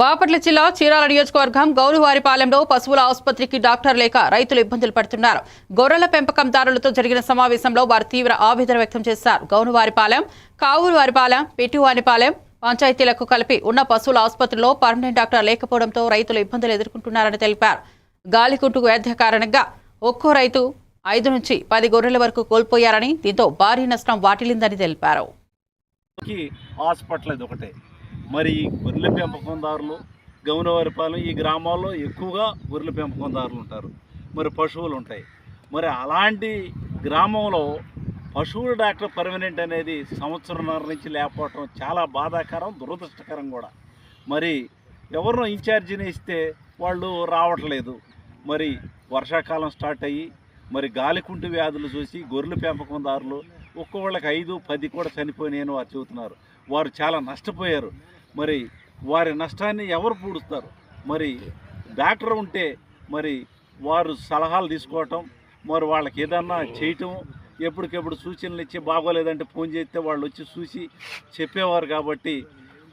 బాపట్ల జిల్లా చీరాల నియోజకవర్గం గౌరువారిపాలెంలో పశువుల ఆసుపత్రికి డాక్టర్ లేక రైతులు ఇబ్బందులు పడుతున్నారు. గొర్రెల పెంపకందారులతో జరిగిన సమావేశంలో వారు తీవ్ర ఆవేదన వ్యక్తం చేశారు. గౌరువారిపాలెం కావూరువారిపాలెం పెట్టువారిపాలెం పంచాయతీలకు కలిపి ఉన్న పశువుల ఆసుపత్రిలో పర్మనెంట్ డాక్టర్ లేకపోవడంతో రైతులు ఇబ్బందులు ఎదుర్కొంటున్నారని తెలిపారు. గాలికుంటు వ్యాధి కారణంగా ఒక్కో రైతు ఐదు నుంచి పది గొర్రెల వరకు కోల్పోయారని దీంతో భారీ నష్టం వాటిల్లిందని తెలిపారు. హాస్పిటల్ ఇది ఒకటే. మరి ఈ గొర్రెల పెంపకందారులు గౌనవారిపాలెం ఈ గ్రామాల్లో ఎక్కువగా గొర్రెల పెంపకందారులు ఉంటారు. మరి పశువులు ఉంటాయి. మరి అలాంటి గ్రామంలో పశువుల డాక్టర్ పర్మనెంట్ అనేది సంవత్సరంన్నర నుంచి లేకపోవటం చాలా బాధాకరం దురదృష్టకరం కూడా. మరి ఎవరినో ఇన్ఛార్జిని ఇస్తే వాళ్ళు రావట్లేదు. మరి వర్షాకాలం స్టార్ట్ అయ్యి మరి గాలికుంటు వ్యాధులు చూసి గొర్రెల పెంపకందారులు ఒక్కొక్కళ్ళకి ఐదు పది కూడా చనిపోయినాయని వారు చెబుతున్నారు. వారు చాలా నష్టపోయారు. మరి వారి నష్టాన్ని ఎవరు పూడుస్తారు? మరి డాక్టర్ ఉంటే మరి వారు సలహాలు తీసుకోవటం మరి వాళ్ళకి ఏదన్నా చేయటం ఎప్పటికెప్పుడు సూచనలు ఇచ్చి బాగోలేదంటే ఫోన్ చేస్తే వాళ్ళు వచ్చి చూసి చెప్పేవారు కాబట్టి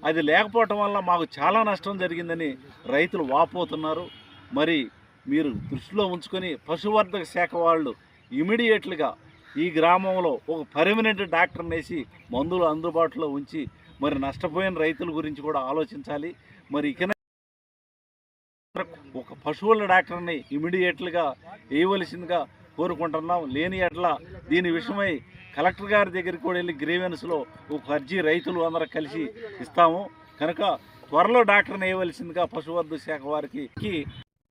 అది లేకపోవటం వల్ల మాకు చాలా నష్టం జరిగిందని రైతులు వాపోతున్నారు. మరి మీరు దృష్టిలో ఉంచుకొని పశువర్ధక శాఖ వాళ్ళు ఇమీడియట్లుగా ఈ గ్రామంలో ఒక పర్మనెంట్ డాక్టర్ని వేసి మందులు అందుబాటులో ఉంచి మరి నష్టపోయిన రైతుల గురించి కూడా ఆలోచించాలి. మరి ఇక ఒక పశువుల డాక్టర్ని ఇమీడియట్లుగా వేయవలసిందిగా కోరుకుంటున్నాం. లేని ఎట్ల దీని విషయమై కలెక్టర్ గారి దగ్గరికి కూడా వెళ్ళి గ్రీవెన్స్లో ఒక అర్జీ రైతులు అందరూ కలిసి ఇస్తాము. కనుక త్వరలో డాక్టర్ని వేయవలసిందిగా పశువర్ధ శాఖ వారికి